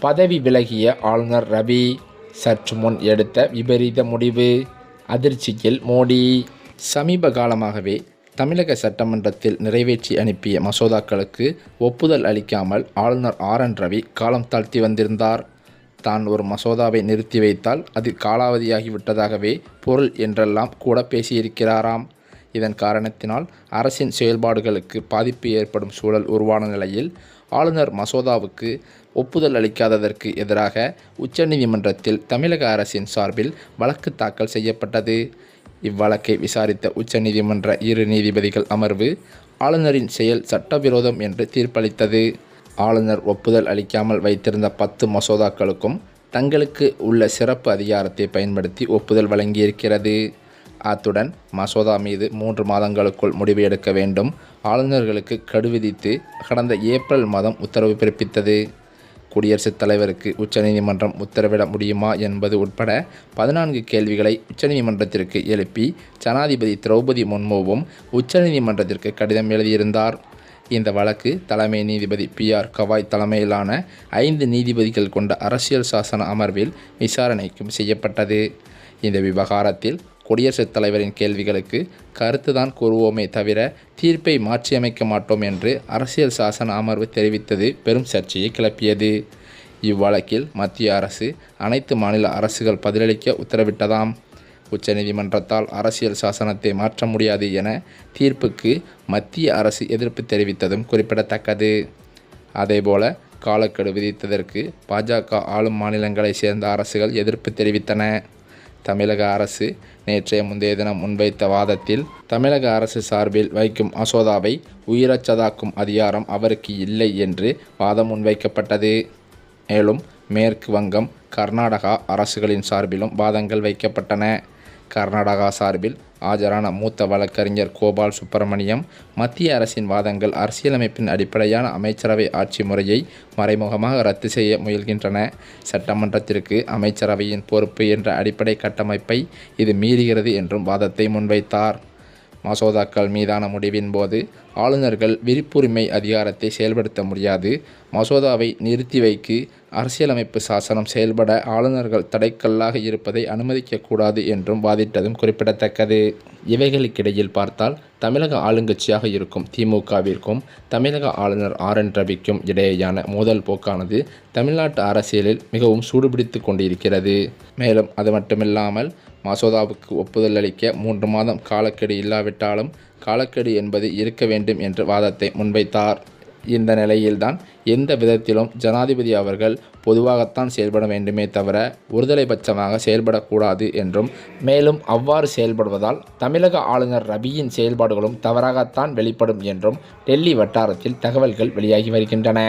பதவி விலகிய ஆளுநர் ரவி சற்று முன் எடுத்த விபரீத முடிவு. அதிர்ச்சியில் மோடி சமீப காலமாகவே தமிழக சட்டமன்றத்தில் நிறைவேற்றி அனுப்பிய மசோதாக்களுக்கு ஒப்புதல் அளிக்காமல் ஆளுநர் ஆர் என் ரவி காலம் தாழ்த்தி வந்திருந்தார். தான் ஒரு மசோதாவை நிறுத்தி வைத்தால் அது காலாவதியாகிவிட்டதாகவே பொருள் என்றெல்லாம் கூட பேசியிருக்கிறாராம். இதன் காரணத்தினால் அரசின் செயல்பாடுகளுக்கு பாதிப்பு ஏற்படும் சூழல் உருவான நிலையில் ஆளுநர் மசோதாவுக்கு ஒப்புதல் அளிக்காததற்கு எதிராக உச்சநீதிமன்றத்தில் தமிழக அரசின் சார்பில் வழக்கு தாக்கல் செய்யப்பட்டது. இவ்வழக்கை விசாரித்த உச்சநீதிமன்ற இரு நீதிபதிகள் அமர்வு ஆளுநரின் செயல் சட்டவிரோதம் என்று தீர்ப்பளித்தது. ஆளுநர் ஒப்புதல் அளிக்காமல் வைத்திருந்த பத்து மசோதாக்களுக்கும் தங்களுக்கு உள்ள சிறப்பு அதிகாரத்தை பயன்படுத்தி ஒப்புதல் வழங்கியிருக்கிறது. அத்துடன் மசோதா மீது மூன்று மாதங்களுக்குள் முடிவு எடுக்க வேண்டும். ஆளுநர்களுக்கு கடு விதித்து கடந்த ஏப்ரல் மாதம் உத்தரவு பிறப்பித்தது. குடியரசுத் தலைவருக்கு உச்சநீதிமன்றம் உத்தரவிட முடியுமா என்பது உட்பட பதினான்கு கேள்விகளை உச்சநீதிமன்றத்திற்கு எழுப்பி ஜனாதிபதி திரௌபதி முன்முவும் உச்சநீதிமன்றத்திற்கு கடிதம் எழுதியிருந்தார். இந்த வழக்கு தலைமை நீதிபதி பி ஆர் கவாய் தலைமையிலான ஐந்து நீதிபதிகள் கொண்ட அரசியல் சாசன அமர்வில் விசாரணைக்கும் செய்யப்பட்டது. இந்த விவகாரத்தில் குடியரசுத் தலைவரின் கேள்விகளுக்கு கருத்துதான் கூறுவோமே தவிர தீர்ப்பை மாற்றியமைக்க மாட்டோம் என்று அரசியல் சாசன அமர்வு தெரிவித்தது பெரும் சர்ச்சையை கிளப்பியது. இவ்வழக்கில் மத்திய அரசு அனைத்து மாநில அரசுகள் பதிலளிக்க உத்தரவிட்டதாம். உச்சநீதிமன்றத்தால் அரசியல் சாசனத்தை மாற்ற முடியாது என தீர்ப்புக்கு மத்திய அரசு எதிர்ப்பு தெரிவித்ததும் குறிப்பிடத்தக்கது. அதேபோல காலக்கெடு விதித்ததற்கு பாஜக ஆளும் மாநிலங்களைச் சேர்ந்த அரசுகள் எதிர்ப்பு தெரிவித்தன. தமிழக அரசு நேற்றைய முந்தைய தினம் முன்வைத்த வாதத்தில் தமிழக அரசு சார்பில் வைக்கும் மசோதாவை உயிரச்சதாக்கும் அதிகாரம் அவருக்கு இல்லை என்று வாதம் முன்வைக்கப்பட்டது. மேலும் மேற்கு வங்கம் கர்நாடகா அரசுகளின் சார்பிலும் வாதங்கள் வைக்கப்பட்டன. கர்நாடகா சார்பில் ஆஜரான மூத்த வழக்கறிஞர் கோபால் சுப்பிரமணியம் மத்திய அரசின் வாதங்கள் அரசியலமைப்பின் அடிப்படையான அமைச்சரவை ஆட்சி முறையை மறைமுகமாக ரத்து செய்ய முயல்கின்றன. சட்டமன்றத்திற்கு அமைச்சரவையின் பொறுப்பு என்ற அடிப்படை கட்டமைப்பை இது மீறுகிறது என்றும் வாதத்தை முன்வைத்தார். மசோதாக்கள் மீதான முடிவின் போது ஆளுநர்கள் விருப்புரிமை அதிகாரத்தை செயல்படுத்த முடியாது. மசோதாவை நிறுத்தி வைக்கு அரசியலமைப்பு சாசனம் செயல்பட ஆளுநர்கள் தடைக்கல்லாக இருப்பதை அனுமதிக்கக்கூடாது என்றும் வாதிட்டதும் குறிப்பிடத்தக்கது. இவைகளுக்கிடையில் பார்த்தால் தமிழக ஆளுங்கட்சியாக இருக்கும் திமுகவிற்கும் தமிழக ஆளுநர் ஆர் என் ரவிக்கும் இடையேயான மோதல் போக்கானது தமிழ்நாட்டு அரசியலில் மிகவும் சூடுபிடித்து கொண்டிருக்கிறது. மேலும் அது மட்டுமில்லாமல் மசோதாவுக்கு ஒப்புதல் அளிக்க மூன்று மாதம் காலக்கெடு இல்லாவிட்டாலும் காலக்கெடு என்பது இருக்க வேண்டும் என்ற வாதத்தை முன்வைத்தார். இந்த நிலையில்தான் எந்த விதத்திலும் ஜனாதிபதி அவர்கள் பொதுவாகத்தான் செயல்பட வேண்டுமே தவிர ஒருதலைபட்சமாக செயல்படக்கூடாது என்றும் மேலும் அவ்வாறு செயல்படுவதால் தமிழக ஆளுநர் ரபியின் செயல்பாடுகளும் தவறாகத்தான் வெளிப்படும் என்றும் டெல்லி வட்டாரத்தில் தகவல்கள் வெளியாகி வருகின்றன.